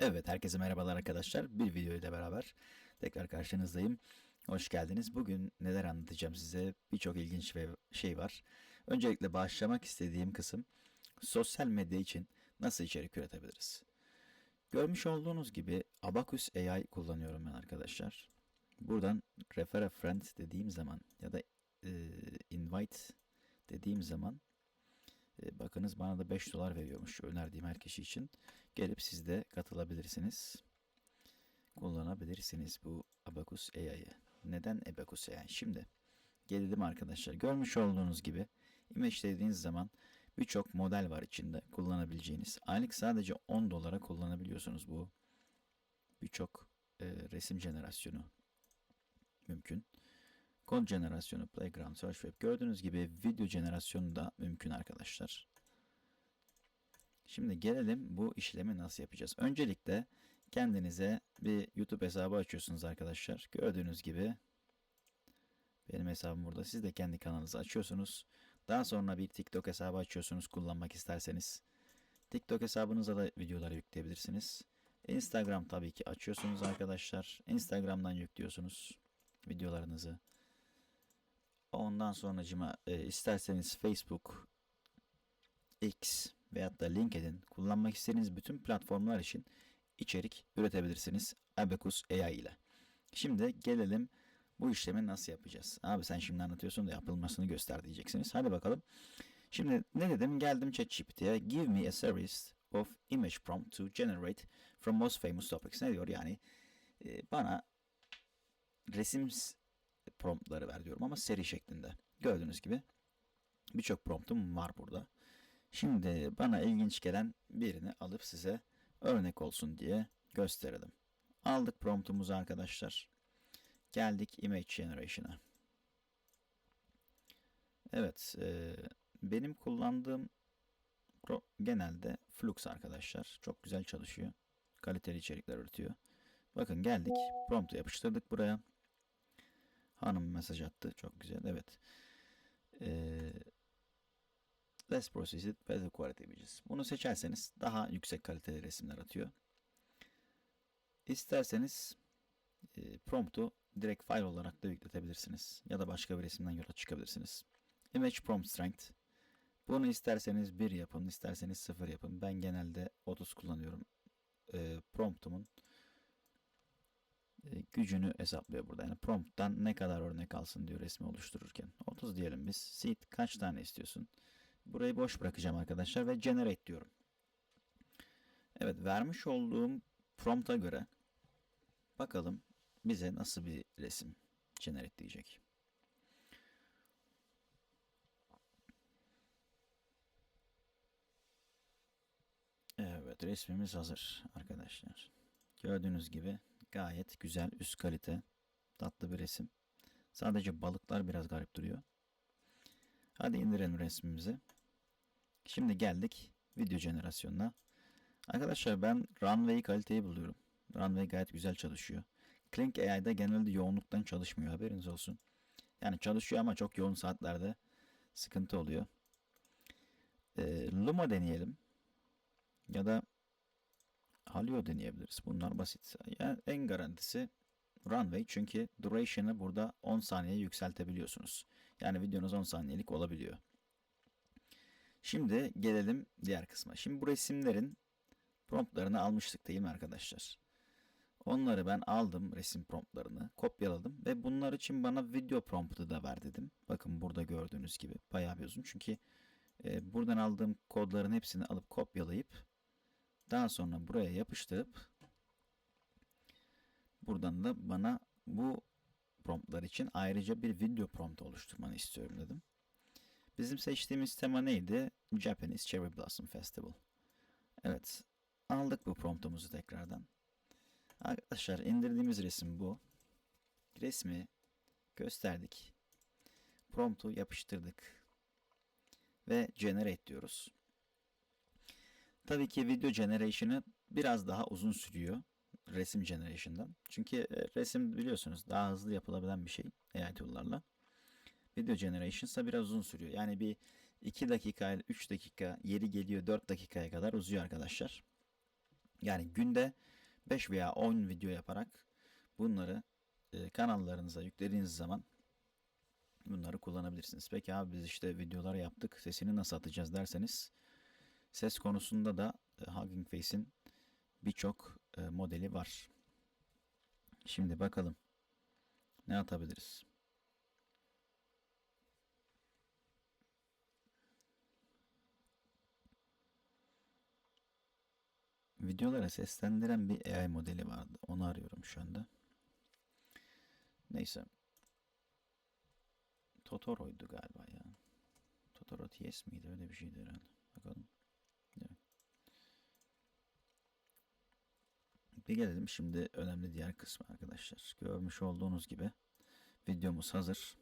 Evet, herkese merhabalar arkadaşlar. Bir video ile beraber tekrar karşınızdayım. Hoş geldiniz. Bugün neler anlatacağım size? Birçok ilginç şey var. Öncelikle başlamak istediğim kısım sosyal medya için nasıl içerik üretebiliriz? Görmüş olduğunuz gibi Abacus AI kullanıyorum ben arkadaşlar. Buradan refer a friend dediğim zaman ya da e, invite dediğim zaman e, bakınız bana da 5 dolar veriyormuş önerdiğim her kişi için. Gelip siz de katılabilirsiniz. Kullanabilirsiniz bu Abacus AI'yı. Neden Abacus AI? Şimdi gelelim arkadaşlar. Görmüş olduğunuz gibi image dediğiniz zaman birçok model var içinde kullanabileceğiniz. Aylık sadece 10 dolara kullanabiliyorsunuz bu birçok e, resim jenerasyonu mümkün. Kod jenerasyonu, Playground, Search Web. Gördüğünüz gibi video jenerasyonu da mümkün arkadaşlar. Şimdi gelelim bu işlemi nasıl yapacağız. Öncelikle kendinize bir YouTube hesabı açıyorsunuz arkadaşlar. Gördüğünüz gibi benim hesabım burada. Siz de kendi kanalınızı açıyorsunuz. Daha sonra bir TikTok hesabı açıyorsunuz kullanmak isterseniz. TikTok hesabınıza da videoları yükleyebilirsiniz. Instagram tabii ki açıyorsunuz arkadaşlar. Instagram'dan yüklüyorsunuz videolarınızı. Ondan sonracıma e, isterseniz Facebook, X veyahut da LinkedIn kullanmak istediğiniz bütün platformlar için içerik üretebilirsiniz Abacus AI ile. Şimdi gelelim bu işlemi nasıl yapacağız? Abi sen şimdi anlatıyorsun da yapılmasını göster diyeceksiniz. Hadi bakalım. Şimdi ne dedim? Geldim ChatGPT'ye. Give me a series of image prompt to generate from most famous topics. Ne diyor? Yani e, bana resim promptları ver diyorum ama seri şeklinde. Gördüğünüz gibi birçok promptum var burada. Şimdi bana ilginç gelen birini alıp size örnek olsun diye gösterelim. Aldık promptumuzu arkadaşlar. Geldik image generation'a. Evet, e, benim kullandığım genelde Flux arkadaşlar. Çok güzel çalışıyor. Kaliteli içerikler üretiyor. Bakın geldik, promptu yapıştırdık buraya. Hanım mesaj attı. Çok güzel. Evet. Ee, less processed better quality images. Bunu seçerseniz daha yüksek kaliteli resimler atıyor. İsterseniz e, promptu direkt file olarak da yükletebilirsiniz. Ya da başka bir resimden yola çıkabilirsiniz. Image prompt strength. Bunu isterseniz 1 yapın, isterseniz 0 yapın. Ben genelde 30 kullanıyorum. E, promptumun gücünü hesaplıyor burada. Yani prompttan ne kadar örnek alsın diyor resmi oluştururken. 30 diyelim biz. Seed kaç tane istiyorsun? Burayı boş bırakacağım arkadaşlar ve generate diyorum. Evet vermiş olduğum prompta göre bakalım bize nasıl bir resim generate diyecek. Evet resmimiz hazır arkadaşlar. Gördüğünüz gibi gayet güzel üst kalite tatlı bir resim. Sadece balıklar biraz garip duruyor. Hadi indirelim resmimizi. Şimdi geldik video jenerasyonuna. Arkadaşlar ben Runway kaliteyi buluyorum. Runway gayet güzel çalışıyor. Clink AI'da genelde yoğunluktan çalışmıyor haberiniz olsun. Yani çalışıyor ama çok yoğun saatlerde sıkıntı oluyor. Ee, Luma deneyelim. Ya da Halio deneyebiliriz. Bunlar basit. Yani en garantisi Runway çünkü duration'ı burada 10 saniye yükseltebiliyorsunuz. Yani videonuz 10 saniyelik olabiliyor. Şimdi gelelim diğer kısma. Şimdi bu resimlerin promptlarını almıştık değil mi arkadaşlar? Onları ben aldım resim promptlarını, kopyaladım ve bunlar için bana video promptu da ver dedim. Bakın burada gördüğünüz gibi bayağı bir uzun. Çünkü e, buradan aldığım kodların hepsini alıp kopyalayıp daha sonra buraya yapıştırıp buradan da bana bu promptlar için ayrıca bir video prompt oluşturmanı istiyorum dedim. Bizim seçtiğimiz tema neydi? Japanese Cherry Blossom Festival. Evet. Aldık bu promptumuzu tekrardan. Arkadaşlar indirdiğimiz resim bu. Resmi gösterdik. Promptu yapıştırdık. Ve generate diyoruz. Tabii ki video generation'ı biraz daha uzun sürüyor resim generation'dan. Çünkü e, resim biliyorsunuz daha hızlı yapılabilen bir şey AI tool'larla. Video generation ise biraz uzun sürüyor. Yani bir 2 dakika, 3 dakika, yeri geliyor 4 dakikaya kadar uzuyor arkadaşlar. Yani günde 5 veya 10 video yaparak bunları e, kanallarınıza yüklediğiniz zaman bunları kullanabilirsiniz. Peki abi biz işte videoları yaptık. Sesini nasıl atacağız derseniz ses konusunda da e, Hugging Face'in birçok e, modeli var. Şimdi bakalım ne atabiliriz? Videolara seslendiren bir AI modeli vardı. Onu arıyorum şu anda. Neyse. Totoro'ydu galiba ya. Totoro TS miydi? Öyle bir şeydi herhalde. Bakalım. Bir gelelim şimdi önemli diğer kısmı arkadaşlar. Görmüş olduğunuz gibi videomuz hazır.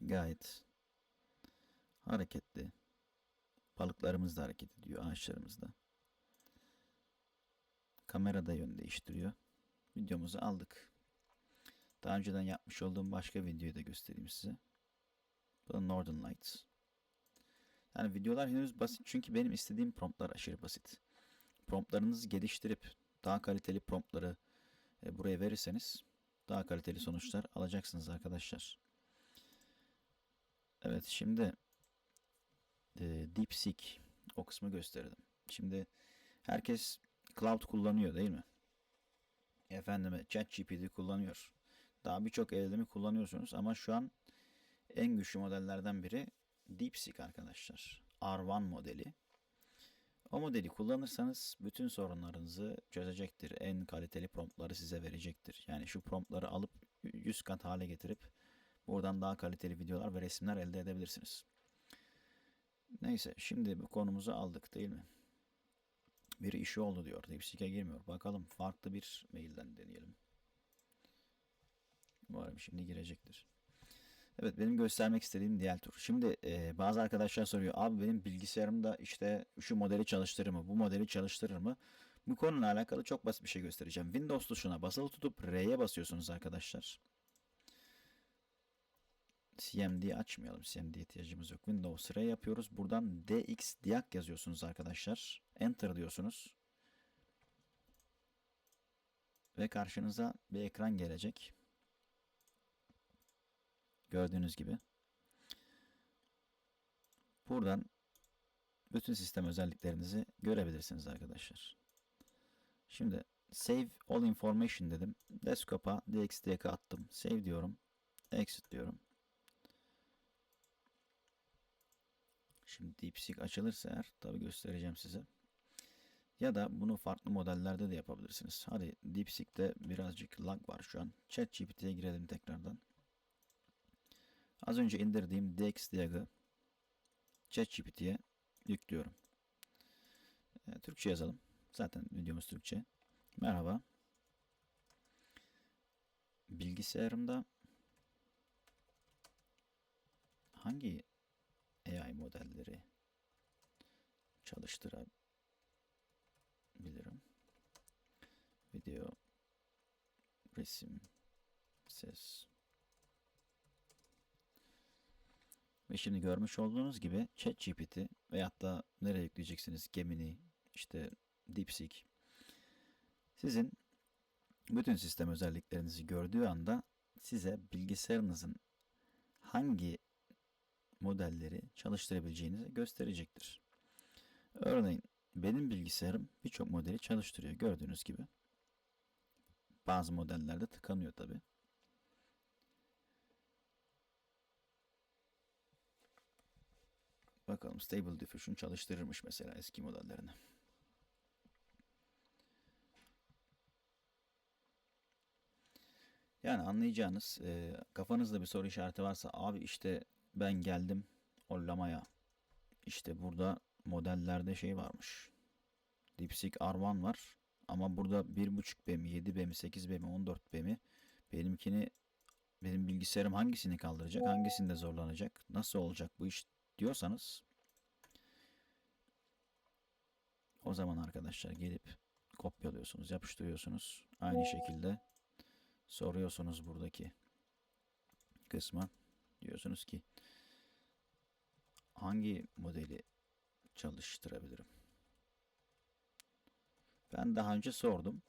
Gayet hareketli. Balıklarımız da hareket ediyor. Ağaçlarımız da. Kamera da yön değiştiriyor. Videomuzu aldık. Daha önceden yapmış olduğum başka videoyu da göstereyim size. Bu da Northern Lights. Yani videolar henüz basit çünkü benim istediğim promptlar aşırı basit. Promptlarınızı geliştirip daha kaliteli promptları e, buraya verirseniz daha kaliteli sonuçlar alacaksınız arkadaşlar. Evet şimdi e, DeepSeek o kısmı gösterdim. Şimdi herkes cloud kullanıyor değil mi? Efendime ChatGPT kullanıyor. Daha birçok eldemi kullanıyorsunuz ama şu an en güçlü modellerden biri DeepSeek arkadaşlar. R1 modeli. O modeli kullanırsanız bütün sorunlarınızı çözecektir. En kaliteli promptları size verecektir. Yani şu promptları alıp 100 kat hale getirip buradan daha kaliteli videolar ve resimler elde edebilirsiniz. Neyse şimdi bu konumuzu aldık değil mi? Bir işi oldu diyor. DeepSeek'e girmiyor. Bakalım farklı bir mailden deneyelim. Umarım şimdi girecektir. Evet benim göstermek istediğim diğer tur. Şimdi e, bazı arkadaşlar soruyor. Abi benim bilgisayarımda işte şu modeli çalıştırır mı? Bu modeli çalıştırır mı? Bu konuyla alakalı çok basit bir şey göstereceğim. Windows tuşuna basılı tutup R'ye basıyorsunuz arkadaşlar. CMD açmayalım. CMD ihtiyacımız yok. Windows R yapıyoruz. Buradan DX Diag yazıyorsunuz arkadaşlar. Enter diyorsunuz. Ve karşınıza bir ekran gelecek. Gördüğünüz gibi. Buradan bütün sistem özelliklerinizi görebilirsiniz arkadaşlar. Şimdi Save All Information dedim. Desktop'a DXD'ye attım. Save diyorum. Exit diyorum. Şimdi DeepSeek açılırsa eğer tabi göstereceğim size. Ya da bunu farklı modellerde de yapabilirsiniz. Hadi DeepSeek'te birazcık lag var şu an. ChatGPT'ye girelim tekrardan. Az önce indirdiğim DXDiag'ı ChatGPT'ye yüklüyorum. E, Türkçe yazalım. Zaten videomuz Türkçe. Merhaba. Bilgisayarımda hangi AI modelleri çalıştırabilirim? Video, resim, ses, Ve şimdi görmüş olduğunuz gibi ChatGPT veyahut da nereye yükleyeceksiniz Gemini, işte DeepSeek sizin bütün sistem özelliklerinizi gördüğü anda size bilgisayarınızın hangi modelleri çalıştırabileceğinizi gösterecektir. Örneğin benim bilgisayarım birçok modeli çalıştırıyor gördüğünüz gibi. Bazı modellerde tıkanıyor tabi. Bakalım Stable Diffusion çalıştırırmış mesela eski modellerini. Yani anlayacağınız e, kafanızda bir soru işareti varsa abi işte ben geldim Ollama'ya. İşte burada modellerde şey varmış. DeepSeek R1 var. Ama burada 1.5 BM'i, 7 BM'i, 8 BM'i, 14 BM'i benimkini benim bilgisayarım hangisini kaldıracak, hangisinde zorlanacak, nasıl olacak bu iş diyorsanız o zaman arkadaşlar gelip kopyalıyorsunuz, yapıştırıyorsunuz. Aynı şekilde soruyorsunuz buradaki kısma. Diyorsunuz ki hangi modeli çalıştırabilirim? Ben daha önce sordum.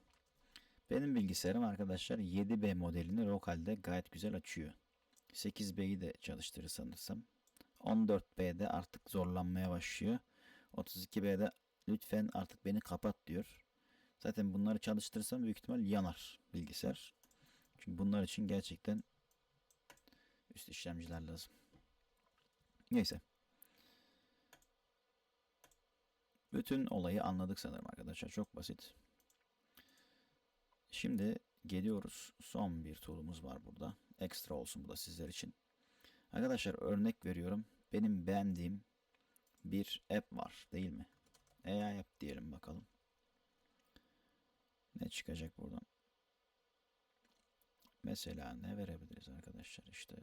Benim bilgisayarım arkadaşlar 7B modelini lokalde gayet güzel açıyor. 8B'yi de çalıştırır sanırsam. 14B'de artık zorlanmaya başlıyor. 32B'de lütfen artık beni kapat diyor. Zaten bunları çalıştırırsam büyük ihtimal yanar bilgisayar. Çünkü bunlar için gerçekten üst işlemciler lazım. Neyse. Bütün olayı anladık sanırım arkadaşlar. Çok basit. Şimdi geliyoruz. Son bir tool'umuz var burada. Ekstra olsun bu da sizler için. Arkadaşlar örnek veriyorum. Benim beğendiğim bir app var değil mi? AI app diyelim bakalım. Ne çıkacak buradan? Mesela ne verebiliriz arkadaşlar işte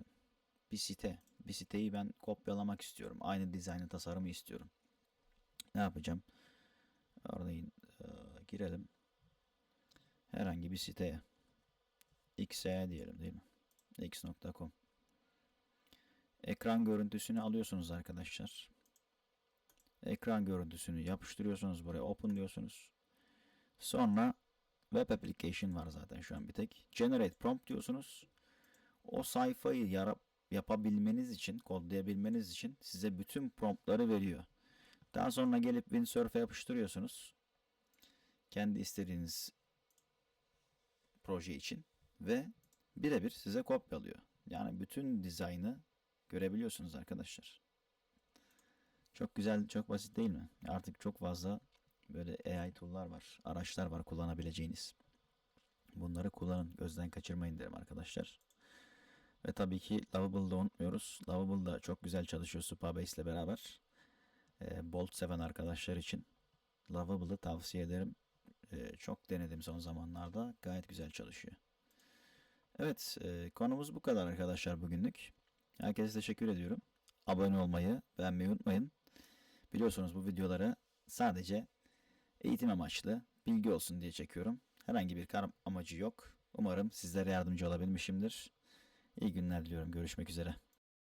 bir site. Bir siteyi ben kopyalamak istiyorum. Aynı dizaynı tasarımı istiyorum. Ne yapacağım? Örneğin e, girelim. Herhangi bir siteye. xe diyelim değil mi? x.com Ekran görüntüsünü alıyorsunuz arkadaşlar. Ekran görüntüsünü yapıştırıyorsunuz buraya open diyorsunuz. Sonra web application var zaten şu an bir tek. Generate prompt diyorsunuz. O sayfayı yarap yapabilmeniz için, kodlayabilmeniz için size bütün promptları veriyor. Daha sonra gelip Windsurf'e yapıştırıyorsunuz. Kendi istediğiniz proje için ve birebir size kopyalıyor. Yani bütün dizaynı görebiliyorsunuz arkadaşlar. Çok güzel, çok basit değil mi? Artık çok fazla böyle AI tool'lar var, araçlar var kullanabileceğiniz. Bunları kullanın, gözden kaçırmayın derim arkadaşlar. Ve tabii ki Lovable'da unutmuyoruz. Lovable da çok güzel çalışıyor Supabase ile beraber. E, Bolt seven arkadaşlar için Lovable'ı tavsiye ederim. E, çok denedim son zamanlarda. Gayet güzel çalışıyor. Evet, e, konumuz bu kadar arkadaşlar bugünlük. Herkese teşekkür ediyorum. Abone olmayı, beğenmeyi unutmayın. Biliyorsunuz bu videoları sadece eğitim amaçlı, bilgi olsun diye çekiyorum. Herhangi bir kar amacı yok. Umarım sizlere yardımcı olabilmişimdir. İyi günler diliyorum. Görüşmek üzere.